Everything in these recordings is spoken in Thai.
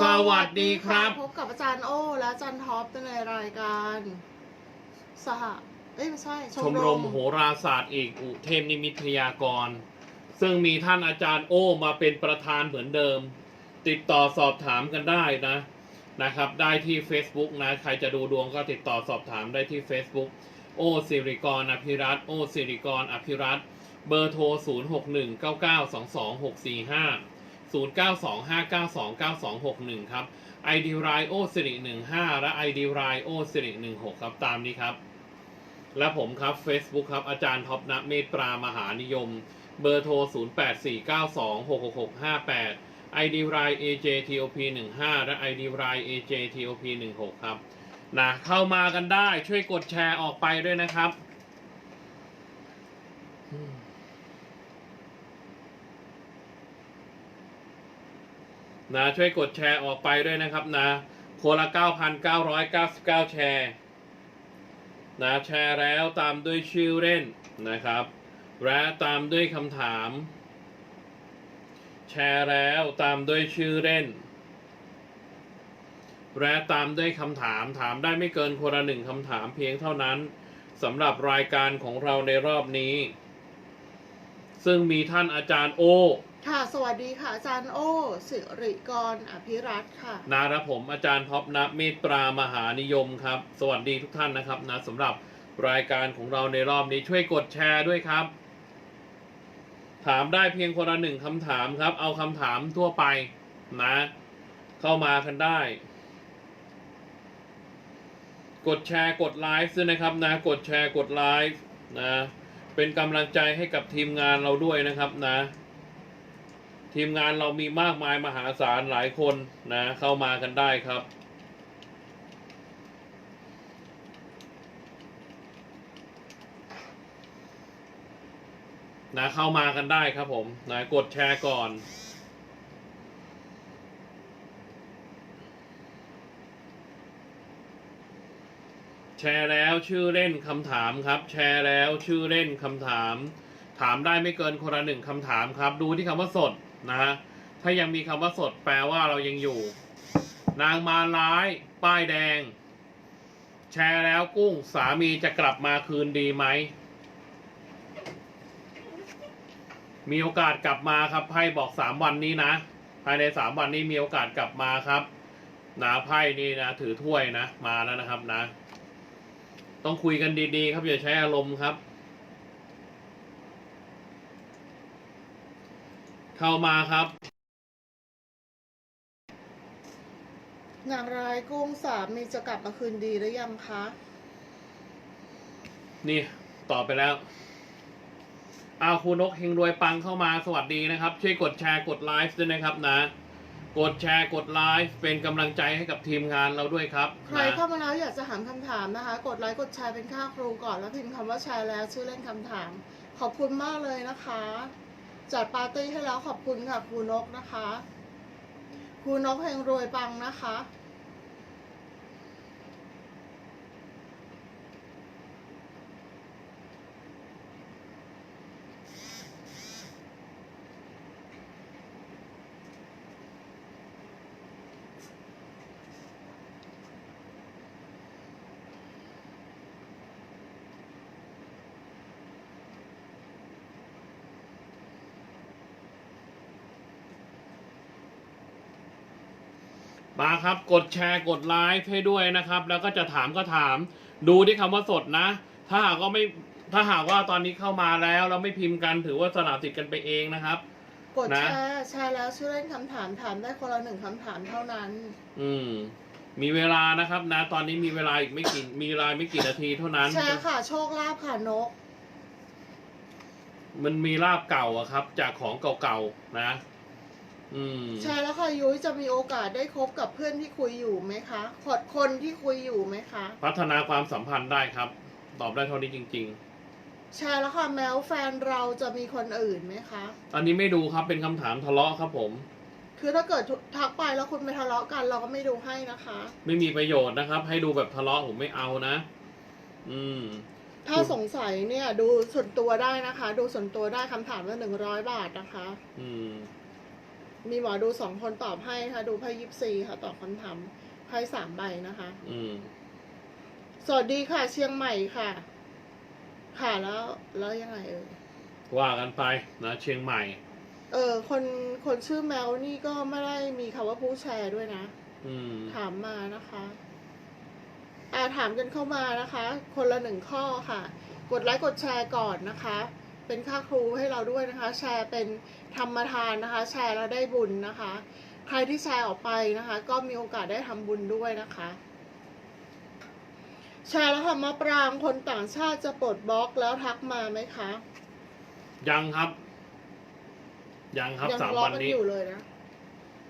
สวัสดีครับ พบกับอาจารย์โอ และอาจารย์ท็อปในรายการ สหเอ้ยไม่ใช่ ชมรมโหราศาสตร์เอกอุเทมนิมิตพยากร ซึ่งมีท่านอาจารย์โอมาเป็นประธานเหมือนเดิม ติดต่อสอบถามกันได้นะนะครับ ได้ที่ Facebook นะ ใครจะดูดวงก็ติดต่อสอบถามได้ที่ Facebook โอสิริกรอภิรัตน์โอสิริกรอภิรัตน์เบอร์โทร 0 0 9 2 5 9 2 9 2 6 1 ครับ ID ไรโอสิริ15 และ ID ไรโอสิริ16 ครับ ตามนี้ครับ และผมครับ Facebook ครับ อาจารย์ท็อปนะเมตตรามหานิยม เบอร์โทร 0849266658 ID ไร AJTOP 15และ ID ไร AJTOP 16 ครับนะเข้ามากันได้ช่วยกดแชร์ออกไปด้วยนะครับ นะช่วยกดแชร์ออกไปด้วยนะครับนะคนละ9,999 แชร์นะแชร์แล้วตามด้วยชื่อเล่นนะครับ และตามด้วยคำถาม แชร์แล้วตามด้วยชื่อเล่น และตามด้วยคำถามถามได้ไม่เกินคนละหนึ่งคำถามเพียงเท่านั้นสำหรับรายการของเราในรอบนี้ ซึ่งมีท่านอาจารย์โอ ค่ะ สวัสดีค่ะ อาจารย์โอสิริกรอภิรัตน์ค่ะนาและผมอาจารย์ท็อปนะเมตตรามหานิยมครับ สวัสดีทุกท่านนะครับนะสำหรับรายการของเราในรอบนี้ช่วยกดแชร์ด้วยครับ ถามได้เพียงคนละหนึ่งคำถามครับ เอาคำถามทั่วไปนะ เข้ามากันได้ กดแชร์กดไลฟ์ด้วยนะครับนะ กดแชร์กดไลฟ์นะ เป็นกำลังใจให้กับทีมงานเราด้วยนะครับนะ ทีมงานเรามีมากมายมหาศาลหลายคนนะ เข้ามากันได้ครับ นะเข้ามากันได้ครับผมนะกดแชร์ก่อนแชร์แล้วชื่อเล่นคำถามครับ แชร์แล้วชื่อเล่นคำถาม ถามได้ไม่เกินคนละหนึ่งคำถามครับ ดูที่คำว่าสด นะฮะถ้ายังมีคำว่าสดแปลว่าเรายังอยู่ นางมาร้าย ป้ายแดง แชร์แล้วกุ้งสามีจะกลับมาคืนดีไหม มีโอกาสกลับมาครับไพ่บอกสามวันนี้นะ ภายในสามวันนี้มีโอกาสกลับมาครับนะไพ่นี่นะถือถ้วยนะ มาแล้วนะครับนะ ต้องคุยกันดีๆ ครับอย่าใช้อารมณ์ครับ เข้ามาครับนางร้ายกุ้งสามีจะกลับมาคืนดีหรือยังคะ นี่ตอบไปแล้วเอาคุณนกเฮงรวยปังเข้ามาสวัสดีนะครับ ช่วยกดแชร์กดไลฟ์ด้วยนะครับนะ กดแชร์กดไลฟ์เป็นกำลังใจให้กับทีมงานเราด้วยครับ ใครนะเข้ามาแล้วอยากจะถามคำถามนะคะ กดไลค์กดแชร์เป็นค่าครูก่อนแล้วพิมพ์คำว่าแชร์แล้วชื่อเล่นคำถาม ขอบคุณมากเลยนะคะ จัดปาร์ตี้ให้แล้วขอบคุณค่ะครูนกนะคะครูนกเฮงรวยปังนะคะ มาครับกดแชร์กดไลฟ์ให้ด้วยนะครับ แล้วก็จะถามก็ถาม ดูที่คำว่าสดนะ ถ้าหากว่าไม่ถ้าหากว่าตอนนี้เข้ามาแล้วเราไม่พิมพ์กันถือว่าสละสิทธิ์กันไปเองนะครับ กดนะ แชร์แชร์แล้วชื่อเล่นคำถามถามได้คนละหนึ่งคำถามเท่านั้น อืม มีเวลานะครับนะ ตอนนี้มีเวลาอีกไม่กี่มีเวลาไม่กี่นาทีเท่านั้น แชร์ค่ะโชคลาภค่ะนก มันมีลาบเก่าอะครับ จากของเก่าๆนะ อืมแชร์แล้วค่ะยุ้ยจะมีโอกาสได้คบกับเพื่อนที่คุยอยู่ไหมคะขดคนที่คุยอยู่ไหมคะ พัฒนาความสัมพันธ์ได้ครับ ตอบได้เท่านี้จริงแชร์แล้วค่ะแม้วแฟนเราจะมีคนอื่นไหมคะ ๆ อันนี้ไม่ดูครับเป็นคำถามทะเลาะครับผม คือถ้าเกิดทักไปแล้วคุณไปทะเลาะกันเราก็ไม่ดูให้นะคะ ไม่มีประโยชน์นะครับ ให้ดูแบบทะเลาะผมไม่เอานะ อืม ถ้าสงสัยเนี่ยดูส่วนตัวได้นะคะ ดูส่วนตัวได้คำถามละหนึ่งร้อยบาทนะคะ อืม มีหมอดูสองคนตอบให้ค่ะ ดูไพ่ยิปซีค่ะ ตอบคำถามไพ่สามใบนะคะ อืม สวัสดีค่ะ เชียงใหม่ค่ะ ค่ะแล้วแล้วยังไงเอ่ยว่ากันไปนะเชียงใหม่ เออ คนคนชื่อแมวนี่ก็ไม่ได้มีคำว่าผู้แชร์ด้วยนะ อืม ถามมานะคะอ่าถามกันเข้ามานะคะ คนละหนึ่งข้อค่ะ กดไลค์กดแชร์ก่อนนะคะ เป็นค่าครูให้เราด้วยนะคะ แชร์เป็นธรรมทานนะคะ แชร์แล้วได้บุญนะคะ ใครที่แชร์ออกไปนะคะ ก็มีโอกาสได้ทำบุญด้วยนะคะแชร์แล้วค่ะมะปรางคนต่างชาติจะปลดบล็อกแล้วทักมาไหมคะ ยังครับ ยังครับยัสามทะเลาะวันกันนี้ อยู่เลยนะ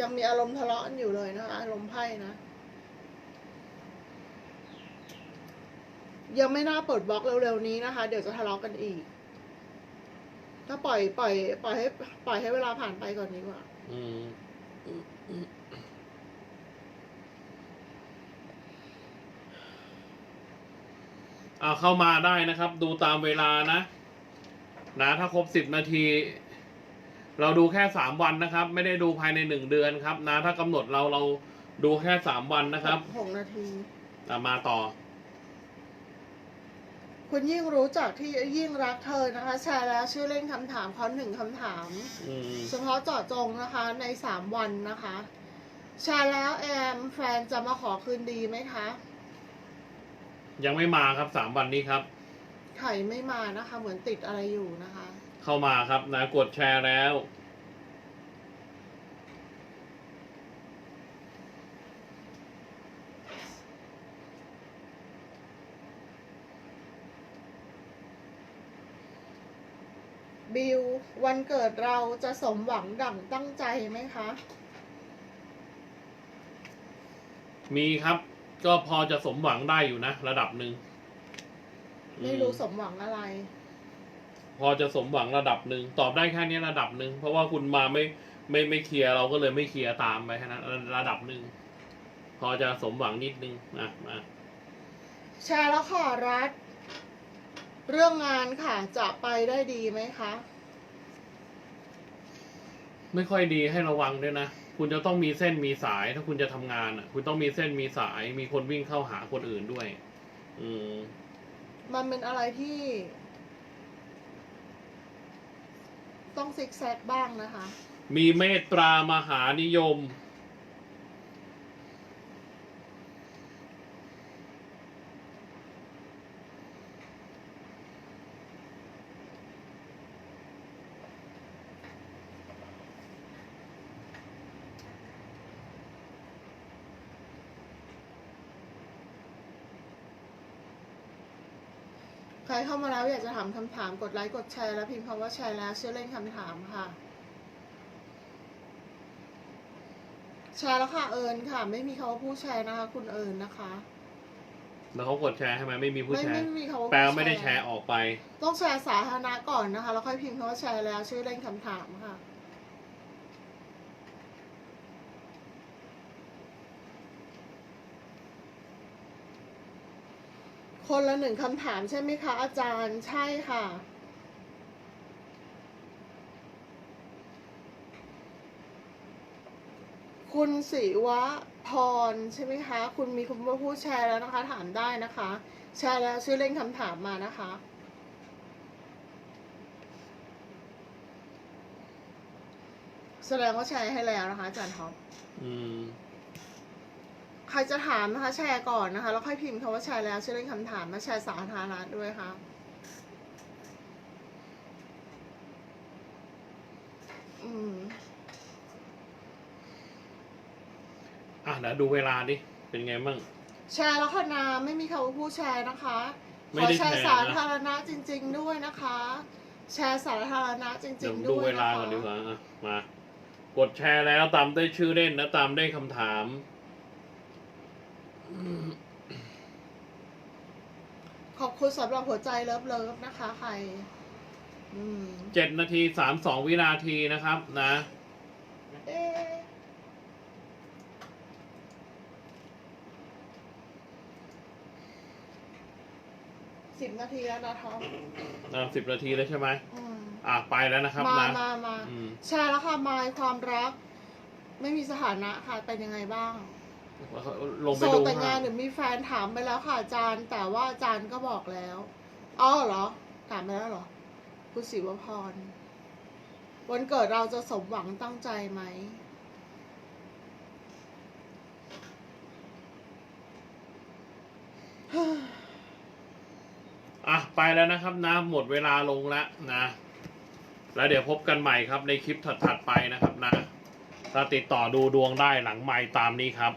ยังมีอารมณ์ทะเลาะกันอยู่เลยนะคะ อารมณ์ไพ่นะ ยังไม่น่าปลดบล็อกเร็วๆนี้นะคะ เดี๋ยวจะทะเลาะกันอีก ถ้าปล่อยปล่อย ปล่อยให้ ปล่อยให้เวลาผ่านไปก่อนดีกว่า อืมเอาเข้ามาได้นะครับ ดูตามเวลานะนะถ้าครบสิบนาที เราดูแค่สามวันนะครับ ไม่ได้ดูภายในหนึ่งเดือนครับ นะ ถ้ากำหนดเราเราดูแค่สามวันนะครับหกนาทีอะมาต่อ คุณยิ่งรู้จักที่ยิ่งรักเธอนะคะ แชร์แล้วชื่อเล่นคำถามเขาหนึ่งคำถาม อืมเฉพาะเจาะจงนะคะในสามวันนะคะ แชร์แล้วแอมแฟนจะมาขอคืนดีไหมคะ ยังไม่มาครับสามวันนี้ครับ ไข่ไม่มานะคะ เหมือนติดอะไรอยู่นะคะ เข้ามาครับนะกดแชร์แล้ว บิววันเกิดเราจะสมหวังดั่งตั้งใจไหมคะ มีครับ ก็พอจะสมหวังได้อยู่นะ ระดับหนึ่งไม่รู้อืสมหวังอะไร พอจะสมหวังระดับหนึ่งตอบได้แค่นี้ระดับหนึ่งเพราะว่าคุณมาไม่ไม่ไม่เคลียร์เราก็เลยไม่เคลียร์ตามไปแค่นั้นระดับหนึ่งพอจะสมหวังนิดนึงนะมาแชร์แล้วค่ะรัฐ เรื่องงานค่ะ จะไปได้ดีไหมคะ ไม่ค่อยดีให้ระวังด้วยนะ คุณจะต้องมีเส้นมีสาย ถ้าคุณจะทำงานอะ คุณต้องมีเส้นมีสาย มีคนวิ่งเข้าหาคนอื่นด้วย อืม มันเป็นอะไรที่ ต้องซิกแซกบ้างนะคะ มีเมตตามหานิยม ใครเข้ามาแล้วอยากจะถามคำถามกดไลค์กดแชร์แล้วพิมพ์คำว่าแชร์แล้วชื่อเล่นคำถามค่ะ แชร์แล้วค่ะเอิญค่ะ ไม่มีคำว่าผู้แชร์นะคะ คุณเอิญนะคะ แล้วเขากดแชร์ให้ไหมไม่มีผู้ไม่แชไม่ร์ มีคำว่าผู้แปลว่าไม่ได้แชร์ออกไป ต้องแชร์สาธารณะก่อนนะคะ แล้วค่อยพิมพ์คำว่าแชร์แล้วชื่อเล่นคำถามค่ะ คนละหนึ่งคำถามใช่ไหมคะอาจารย์ใช่ค่ะ คุณศิวะพรใช่ไหมคะ คุณมีคุณมาพูดแชร์แล้วนะคะ ถามได้นะคะ แชร์แล้วชื่อเล่นคำถามมานะคะแสดงว่าแชร์ให้แล้วนะคะอาจารย์ท็อปอืม ครจะถามนะคะ แชร์ก่อนนะคะ แล้วค่อยพิมพ์คำว่าแชร์แล้วชื่อเล่นคำถามมาแชร์สาธารณะด้วยค่ะอืมอะเดี๋ยวดูเวลาดิ เป็นไงบ้าง แชร์แล้วค่ะนาไม่มีคำว่าผู้แชร์นะคะไม่ขอได้แชร์แชร์นะสาธารณะจริง ๆ ด้วยนะคะ แชร์สาธารณะจริเดี๋ยวงๆดูด้วยเวลานะคะก่อนดีกว่าอะมา กดแชร์แล้วตามด้วยชื่อเล่นนะตามด้วยคำถาม ขอบ คุณสำหรับหัวใจเลิฟเลิฟนะคะ ใครอืมเจ็ดนาทีสามสองวินาทีนะครับนะเอ๊ะสิบนาทีแล้วนะท็อปอะสิบนาทีแล้วใช่ไหมอืมอะไปแล้วนะครับมานะมามาอืมแชร์แล้วค่ะมายความรัก ไม่มีสถานะค่ะเป็นยังไงบ้าง ลงไปโสดดูแต่งงานให้หรือมีแฟนถามไปแล้วค่ะอาจารย์ แต่ว่าอาจารย์ก็บอกแล้วอ๋อเหรอ ถามไปแล้วเหรอ คุณศิวพร วันเกิดเราจะสมหวังตั้งใจไหมอะไปแล้วนะครับนะหมดเวลาลงแล้วนะ แล้วเดี๋ยวพบกันใหม่ครับในคลิปถัดๆไปนะครับนะถ้าติดต่อดูดวงได้หลังไมค์ตามนี้ครับ